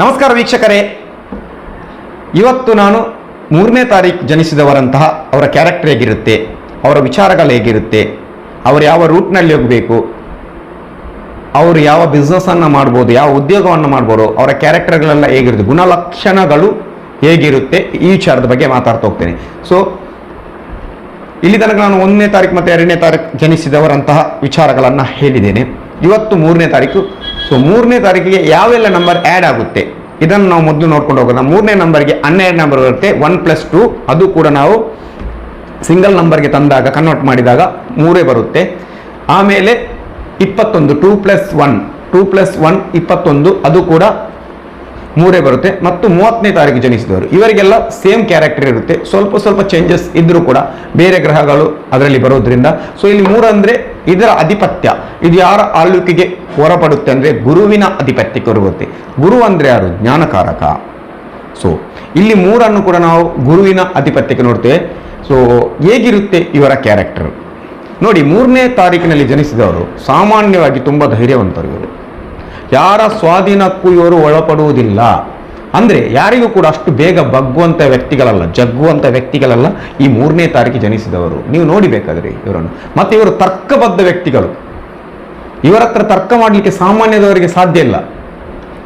ನಮಸ್ಕಾರ ವೀಕ್ಷಕರೇ. ಇವತ್ತು ನಾನು ಮೂರನೇ ತಾರೀಕು ಜನಿಸಿದವರಂತಹ ಅವರ ಕ್ಯಾರೆಕ್ಟರ್ ಹೇಗಿರುತ್ತೆ, ಅವರ ವಿಚಾರಗಳು ಹೇಗಿರುತ್ತೆ, ಅವರು ಯಾವ ರೂಟ್ನಲ್ಲಿ ಹೋಗಬೇಕು, ಅವರು ಯಾವ ಬಿಸ್ನೆಸ್ಸನ್ನು ಮಾಡ್ಬೋದು, ಯಾವ ಉದ್ಯೋಗವನ್ನು ಮಾಡ್ಬೋದು, ಅವರ ಕ್ಯಾರೆಕ್ಟರ್ಗಳೆಲ್ಲ ಹೇಗಿರುತ್ತೆ, ಗುಣಲಕ್ಷಣಗಳು ಹೇಗಿರುತ್ತೆ, ಈ ವಿಚಾರದ ಬಗ್ಗೆ ಮಾತಾಡ್ತಾ ಹೋಗ್ತೇನೆ. ಸೊ ಇಲ್ಲಿ ತನಕ ನಾನು ಒಂದನೇ ತಾರೀಕು ಮತ್ತು ಎರಡನೇ ತಾರೀಕು ಜನಿಸಿದವರಂತಹ ವಿಚಾರಗಳನ್ನು ಹೇಳಿದ್ದೇನೆ. ಇವತ್ತು ಮೂರನೇ ತಾರೀಕು ಸೊ ಮೂರನೇ ತಾರೀಕಿಗೆ ಯಾವೆಲ್ಲ ನಂಬರ್ ಆ್ಯಡ್ ಆಗುತ್ತೆ? ಇದನ್ನು ನಾವು ಮೊದಲು ನೋಡ್ಕೊಂಡು ಹೋಗೋಣ. ಮೂರನೇ ನಂಬರ್ಗೆ ಹನ್ನೆರಡು ನಂಬರ್ ಬರುತ್ತೆ. ಒನ್ ಪ್ಲಸ್ ಟು ಅದು ಕೂಡ ನಾವು ಸಿಂಗಲ್ ನಂಬರ್ಗೆ ತಂದಾಗ ಕನ್ವರ್ಟ್ ಮಾಡಿದಾಗ ಮೂರೇ ಬರುತ್ತೆ. ಆಮೇಲೆ ಇಪ್ಪತ್ತೊಂದು two plus one two plus one ಇಪ್ಪತ್ತೊಂದು, ಅದು ಕೂಡ ಮೂರೇ ಬರುತ್ತೆ. ಮತ್ತು ಮೂವತ್ತನೇ ತಾರೀಕು ಜನಿಸಿದವರು. ಇವರಿಗೆಲ್ಲ ಸೇಮ್ ಕ್ಯಾರೆಕ್ಟರ್ ಇರುತ್ತೆ. ಸ್ವಲ್ಪ ಸ್ವಲ್ಪ ಚೇಂಜಸ್ ಇದ್ದರೂ ಕೂಡ ಬೇರೆ ಗ್ರಹಗಳು ಅದರಲ್ಲಿ ಬರೋದ್ರಿಂದ. ಸೊ ಇಲ್ಲಿ ಮೂರು ಅಂದರೆ ಇದರ ಅಧಿಪತ್ಯ. ಇದು ಯಾರ ಆಳ್ವಿಕೆಗೆ ಹೊರಪಡುತ್ತೆ ಅಂದರೆ ಗುರುವಿನ ಅಧಿಪತ್ಯಕ್ಕೆ ಹೊರಬರುತ್ತೆ ಗುರು ಅಂದರೆ ಯಾರು? ಜ್ಞಾನಕಾರಕ. ಸೊ ಇಲ್ಲಿ ಮೂರನ್ನು ಕೂಡ ನಾವು ಗುರುವಿನ ಅಧಿಪತ್ಯಕ್ಕೆ ನೋಡ್ತೇವೆ. ಸೊ ಹೇಗಿರುತ್ತೆ ಇವರ ಕ್ಯಾರೆಕ್ಟರ್ ನೋಡಿ, ಮೂರನೇ ತಾರೀಕಿನಲ್ಲಿ ಜನಿಸಿದವರು ಸಾಮಾನ್ಯವಾಗಿ ತುಂಬ ಧೈರ್ಯವಂತರು ಇವರು. ಯಾರ ಸ್ವಾಧೀನಕ್ಕೂ ಇವರು ಒಳಪಡುವುದಿಲ್ಲ. ಅಂದರೆ ಯಾರಿಗೂ ಕೂಡ ಅಷ್ಟು ಬೇಗ ಬಗ್ಗುವಂಥ ವ್ಯಕ್ತಿಗಳಲ್ಲ ಜಗ್ಗುವಂಥ ವ್ಯಕ್ತಿಗಳಲ್ಲ ಈ ಮೂರನೇ ತಾರೀಕು ಜನಿಸಿದವರು. ನೀವು ನೋಡಿಬೇಕಾದ್ರೆ ಇವರನ್ನು. ಮತ್ತು ಇವರು ತರ್ಕಬದ್ಧ ವ್ಯಕ್ತಿಗಳು. ಇವರ ಹತ್ರ ತರ್ಕ ಮಾಡಲಿಕ್ಕೆ ಸಾಮಾನ್ಯದವರಿಗೆ ಸಾಧ್ಯ ಇಲ್ಲ.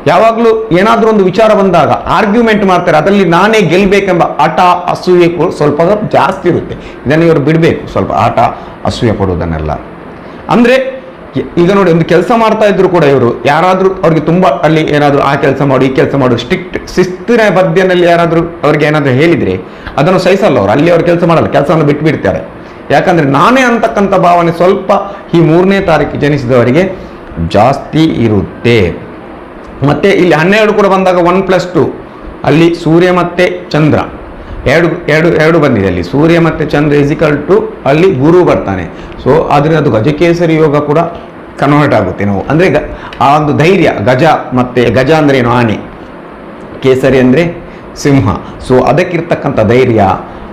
ಯಾವಾಗಲೂ ಏನಾದರೂ ಒಂದು ವಿಚಾರ ಬಂದಾಗ ಆರ್ಗ್ಯುಮೆಂಟ್ ಮಾಡ್ತಾರೆ, ಅದರಲ್ಲಿ ನಾನೇ ಗೆಲ್ಲಬೇಕೆಂಬ ಆಟ ಅಸೂಯೆ ಸ್ವಲ್ಪ ಜಾಸ್ತಿ ಇರುತ್ತೆ. ಇದನ್ನು ಇವರು ಬಿಡಬೇಕು, ಸ್ವಲ್ಪ ಆಟ ಅಸೂಯೆ ಪಡುವುದನ್ನೆಲ್ಲ. ಅಂದರೆ ಈಗ ನೋಡಿ ಒಂದು ಕೆಲಸ ಮಾಡ್ತಾ ಇದ್ರು ಕೂಡ ಇವರು. ಯಾರಾದರೂ ಅವ್ರಿಗೆ ತುಂಬ ಅಲ್ಲಿ ಏನಾದರೂ ಆ ಕೆಲಸ ಮಾಡು, ಈ ಕೆಲಸ ಮಾಡು ಸ್ಟ್ರಿಕ್ಟ್ ಶಿಸ್ತಿನ ಬದ್ಯನಲ್ಲಿ ಯಾರಾದರೂ ಅವ್ರಿಗೆ ಏನಾದರೂ ಹೇಳಿದರೆ ಅದನ್ನು ಸಹಿಸಲ್ಲ ಅವರು. ಅಲ್ಲಿ ಅವ್ರು ಕೆಲಸ ಮಾಡಲ್ಲ, ಕೆಲಸವನ್ನು ಬಿಟ್ಟು ಬಿಡ್ತಾರೆ ಯಾಕಂದರೆ ನಾನೇ ಅಂತಕ್ಕಂಥ ಭಾವನೆ ಸ್ವಲ್ಪ ಈ ಮೂರನೇ ತಾರೀಕು ಜನಿಸಿದವರಿಗೆ ಜಾಸ್ತಿ ಇರುತ್ತೆ. ಮತ್ತೆ ಇಲ್ಲಿ ಹನ್ನೆರಡು ಕೂಡ ಬಂದಾಗ ಒನ್ ಪ್ಲಸ್ ಟು. ಅಲ್ಲಿ ಸೂರ್ಯ ಮತ್ತೆ ಚಂದ್ರ. ಎರಡು ಎರಡು ಎರಡು ಬಂದಿದೆ ಅಲ್ಲಿ. ಸೂರ್ಯ ಮತ್ತು ಚಂದ್ರ ಇಸಿಕಲ್ ಟು ಅಲ್ಲಿ ಗುರು ಬರ್ತಾನೆ. ಸೊ ಆದರೆ ಅದು ಗಜಕೇಸರಿ ಯೋಗ ಕೂಡ ಕನ್ವರ್ಟ್ ಆಗುತ್ತೆ ನಾವು. ಅಂದರೆ ಗ, ಆ ಒಂದು ಧೈರ್ಯ, ಗಜ ಮತ್ತು ಗಜ ಅಂದರೆ ಏನು? ಆನೆ. ಕೇಸರಿ ಅಂದರೆ ಸಿಂಹ. ಸೊ ಅದಕ್ಕಿರ್ತಕ್ಕಂಥ ಧೈರ್ಯ,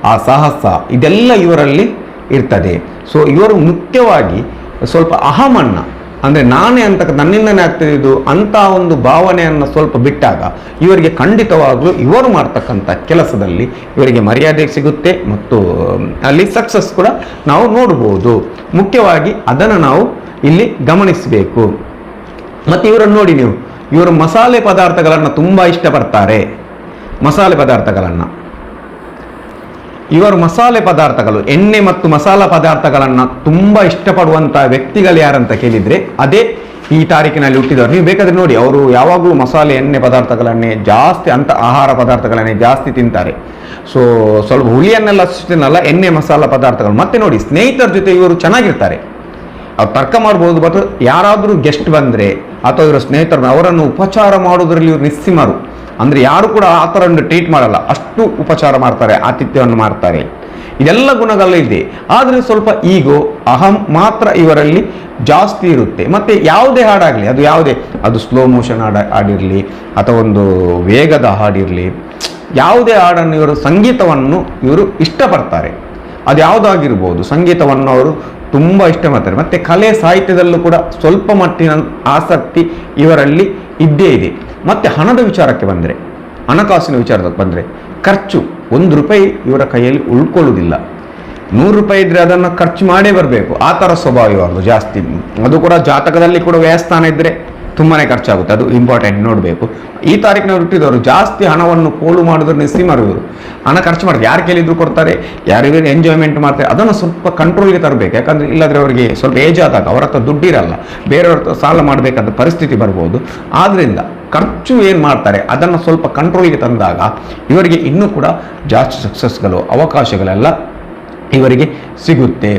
ಆ ಸಾಹಸ, ಇದೆಲ್ಲ ಇವರಲ್ಲಿ ಇರ್ತದೆ. ಸೊ ಇವರು ಮುಖ್ಯವಾಗಿ ಸ್ವಲ್ಪ ಅಹಮನ್ನ ಅಂದರೆ ನಾನೇ ಅಂತ ನನ್ನಿಂದನೇ ಆಗ್ತದೆ ಇದು ಅಂತ ಒಂದು ಭಾವನೆಯನ್ನು ಸ್ವಲ್ಪ ಬಿಟ್ಟಾಗ ಇವರಿಗೆ ಖಂಡಿತವಾಗಲೂ ಇವರು ಮಾಡ್ತಕ್ಕಂಥ ಕೆಲಸದಲ್ಲಿ ಇವರಿಗೆ ಮರ್ಯಾದೆ ಸಿಗುತ್ತೆ ಮತ್ತು ಅಲ್ಲಿ ಸಕ್ಸಸ್ ಕೂಡ ನಾವು ನೋಡ್ಬೋದು. ಮುಖ್ಯವಾಗಿ ಅದನ್ನು ನಾವು ಇಲ್ಲಿ ಗಮನಿಸಬೇಕು. ಮತ್ತು ಇವರನ್ನು ನೋಡಿ ನೀವು, ಇವರು ಮಸಾಲೆ ಪದಾರ್ಥಗಳನ್ನು ತುಂಬ ಇಷ್ಟಪಡ್ತಾರೆ. ಮಸಾಲೆ ಪದಾರ್ಥಗಳನ್ನು. ಇವರು ಮಸಾಲೆ ಪದಾರ್ಥಗಳು, ಎಣ್ಣೆ ಮತ್ತು ಮಸಾಲ ಪದಾರ್ಥಗಳನ್ನು ತುಂಬ ಇಷ್ಟಪಡುವಂಥ ವ್ಯಕ್ತಿಗಳು ಯಾರಂತ ಕೇಳಿದರೆ ಅದೇ ಈ ತಾರೀಕಿನಲ್ಲಿ ಹುಟ್ಟಿದವರು. ನೀವು ಬೇಕಾದ್ರೆ ನೋಡಿ, ಅವರು ಯಾವಾಗಲೂ ಮಸಾಲೆ, ಎಣ್ಣೆ ಪದಾರ್ಥಗಳನ್ನೇ ಜಾಸ್ತಿ, ಅಂತ ಆಹಾರ ಪದಾರ್ಥಗಳನ್ನೇ ಜಾಸ್ತಿ ತಿಂತಾರೆ. ಸೊ ಸ್ವಲ್ಪ ಹುಳಿಯನ್ನೆಲ್ಲ ಅಷ್ಟು ಎಣ್ಣೆ, ಮಸಾಲ ಪದಾರ್ಥಗಳು. ಮತ್ತೆ ನೋಡಿ, ಸ್ನೇಹಿತರ ಜೊತೆ ಇವರು ಚೆನ್ನಾಗಿರ್ತಾರೆ. ಅವ್ರು ತರ್ಕ ಮಾಡ್ಬೋದು ಬಟ್ ಯಾರಾದರೂ ಗೆಸ್ಟ್ ಬಂದರೆ, ಅಥವಾ ಇವರ ಸ್ನೇಹಿತರನ್ನು ಅವರನ್ನು ಉಪಚಾರ ಮಾಡೋದರಲ್ಲಿ ಇವರು ನಿಸ್ಸಿಮರು. ಅಂದರೆ ಯಾರು ಕೂಡ ಆ ಥರ ಒಂದು ಟ್ರೀಟ್ ಮಾಡಲ್ಲ. ಅಷ್ಟು ಉಪಚಾರ ಮಾಡ್ತಾರೆ, ಆತಿಥ್ಯವನ್ನು ಮಾಡ್ತಾರೆ. ಇದೆಲ್ಲ ಗುಣಗಳು ಇದೆ ಆದರೆ ಸ್ವಲ್ಪ ಈಗೋ ಅಹಂ ಮಾತ್ರ ಇವರಲ್ಲಿ ಜಾಸ್ತಿ ಇರುತ್ತೆ. ಮತ್ತು ಯಾವುದೇ ಹಾಡಾಗಲಿ, ಅದು ಯಾವುದೇ, ಅದು ಸ್ಲೋ ಮೋಷನ್ ಹಾಡ, ಹಾಡಿರಲಿ, ಅಥವಾ ಒಂದು ವೇಗದ ಹಾಡಿರಲಿ, ಯಾವುದೇ ಹಾಡನ್ನು ಇವರು, ಸಂಗೀತವನ್ನು ಇವರು ಇಷ್ಟಪಡ್ತಾರೆ. ಅದು ಯಾವುದಾಗಿರ್ಬೋದು, ಸಂಗೀತವನ್ನು ಅವರು ತುಂಬ ಇಷ್ಟ ಮಾಡ್ತಾರೆ. ಮತ್ತು ಕಲೆ ಸಾಹಿತ್ಯದಲ್ಲೂ ಕೂಡ ಸ್ವಲ್ಪ ಮಟ್ಟಿನ ಆಸಕ್ತಿ ಇವರಲ್ಲಿ ಇದ್ದೇ ಇದೆ. ಮತ್ತು ಹಣದ ವಿಚಾರಕ್ಕೆ ಬಂದರೆ, ಹಣಕಾಸಿನ ವಿಚಾರಕ್ಕೆ ಬಂದರೆ, ಖರ್ಚು ಒಂದು ರೂಪಾಯಿ ಇವರ ಕೈಯಲ್ಲಿ ಉಳ್ಕೊಳ್ಳೋದಿಲ್ಲ ನೂರು ರೂಪಾಯಿ ಇದ್ದರೆ ಅದನ್ನು ಖರ್ಚು ಮಾಡೇ ಬರಬೇಕು. ಆ ಥರ ಸ್ವಭಾವ ಇವರದು ಜಾಸ್ತಿ. ಅದು ಕೂಡ ಜಾತಕದಲ್ಲಿ ಕೂಡ ವ್ಯಯಸ್ಥಾನ ಇದ್ದರೆ ತುಂಬಾ ಖರ್ಚಾಗುತ್ತೆ. ಅದು ಇಂಪಾರ್ಟೆಂಟ್ ನೋಡಬೇಕು. ಈ ತಾರೀಕಿನ ಹುಟ್ಟಿದವರು ಜಾಸ್ತಿ ಹಣವನ್ನು ಕೋಲು ಮಾಡಿದ್ರು ನಿಸ್ಸಿಮರು ಹಣ ಖರ್ಚು ಮಾಡ್ತಾರೆ ಯಾರು ಕೇಳಿದ್ರು ಕೊಡ್ತಾರೆ, ಯಾರಿಗೂ ಎಂಜಾಯ್ಮೆಂಟ್ ಮಾಡ್ತಾರೆ, ಅದನ್ನು ಸ್ವಲ್ಪ ಕಂಟ್ರೋಲ್ಗೆ ತರಬೇಕು. ಯಾಕಂದರೆ ಇಲ್ಲಾದರೆ ಅವರಿಗೆ ಸ್ವಲ್ಪ ಏಜ್ ಆದಾಗ ಅವರ ಹತ್ರ ದುಡ್ಡಿರಲ್ಲ, ಬೇರೆಯವ್ರ ಹತ್ರ ಸಾಲ ಮಾಡಬೇಕಾದ ಪರಿಸ್ಥಿತಿ ಬರ್ಬೋದು. ಆದ್ದರಿಂದ ಖರ್ಚು ಏನು ಮಾಡ್ತಾರೆ, ಅದನ್ನು ಸ್ವಲ್ಪ ಕಂಟ್ರೋಲ್ಗೆ ತಂದಾಗ ಇವರಿಗೆ ಇನ್ನೂ ಕೂಡ ಜಾಸ್ತಿ ಸಕ್ಸಸ್ಗಳು ಅವಕಾಶಗಳೆಲ್ಲ ಇವರಿಗೆ ಸಿಗುತ್ತೆ.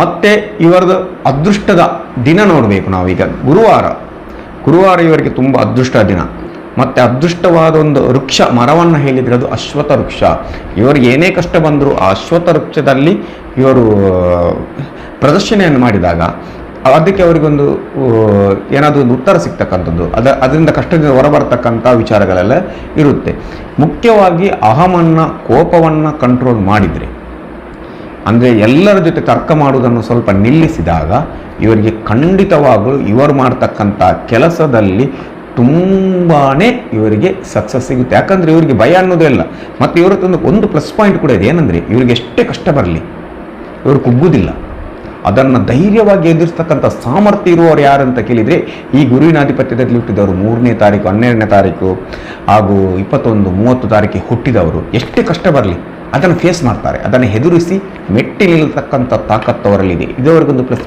ಮತ್ತೆ ಇವರದು ಅದೃಷ್ಟದ ದಿನ ನೋಡಬೇಕು ನಾವೀಗ. ಗುರುವಾರ ಗುರುವಾರ ಇವರಿಗೆ ತುಂಬ ಅದೃಷ್ಟ ದಿನ. ಮತ್ತು ಅದೃಷ್ಟವಾದ ಒಂದು ವೃಕ್ಷ, ಮರವನ್ನು ಹೇಳಿದರೆ ಅದು ಅಶ್ವಥ ವೃಕ್ಷ. ಇವರಿಗೆ ಏನೇ ಕಷ್ಟ ಬಂದರೂ ಆ ಅಶ್ವಥ ವೃಕ್ಷದಲ್ಲಿ ಇವರು ಪ್ರದರ್ಶನೆಯನ್ನು ಮಾಡಿದಾಗ ಅದಕ್ಕೆ ಅವರಿಗೊಂದು ಏನಾದರೂ ಒಂದು ಉತ್ತರ ಸಿಗ್ತಕ್ಕಂಥದ್ದು. ಅದ, ಅದರಿಂದ ಕಷ್ಟದಿಂದ ಹೊರಬರ್ತಕ್ಕಂಥ ವಿಚಾರಗಳೆಲ್ಲ ಇರುತ್ತೆ. ಮುಖ್ಯವಾಗಿ ಅಹಮನ್ನ ಕೋಪವನ್ನು ಕಂಟ್ರೋಲ್ ಮಾಡಿದರೆ. ಅಂದರೆ ಎಲ್ಲರ ಜೊತೆ ತರ್ಕ ಮಾಡುವುದನ್ನು ಸ್ವಲ್ಪ ನಿಲ್ಲಿಸಿದಾಗ ಇವರಿಗೆ ಖಂಡಿತವಾಗಲೂ ಇವರು ಮಾಡ್ತಕ್ಕಂಥ ಕೆಲಸದಲ್ಲಿ ತುಂಬಾ ಇವರಿಗೆ ಸಕ್ಸಸ್ ಸಿಗುತ್ತೆ. ಯಾಕಂದರೆ ಇವರಿಗೆ ಭಯ ಅನ್ನೋದೇ ಇಲ್ಲ. ಮತ್ತು ಇವರತ್ತೊಂದು ಒಂದು ಪ್ಲಸ್ ಪಾಯಿಂಟ್ ಕೂಡ ಇದೆ. ಏನಂದರೆ ಇವರಿಗೆ ಎಷ್ಟೇ ಕಷ್ಟ ಬರಲಿ, ಇವರು ಕುಗ್ಗುವುದಿಲ್ಲ ಅದನ್ನು ಧೈರ್ಯವಾಗಿ ಎದುರಿಸ್ತಕ್ಕಂಥ ಸಾಮರ್ಥ್ಯ ಇರುವವರು ಯಾರು ಅಂತ ಕೇಳಿದರೆ, ಈ ಗುರುವಿನ ಆಧಿಪತ್ಯದಲ್ಲಿ ಹುಟ್ಟಿದವರು ಮೂರನೇ ತಾರೀಕು, ಹನ್ನೆರಡನೇ ತಾರೀಕು ಹಾಗೂ ಇಪ್ಪತ್ತೊಂದು, ಮೂವತ್ತು ತಾರೀಕಿಗೆ ಹುಟ್ಟಿದವರು ಎಷ್ಟೇ ಕಷ್ಟ ಬರಲಿ ಅದನ್ನು ಫೇಸ್ ಮಾಡ್ತಾರೆ. ಅದನ್ನು ಎದುರಿಸಿ ಮೆಟ್ಟಿ ನಿಲ್ಲತಕ್ಕಂಥ ತಾಕತ್ತು ಅವರಲ್ಲಿದೆ. ಇದುವರೆಗೊಂದು ಪ್ಲಸ್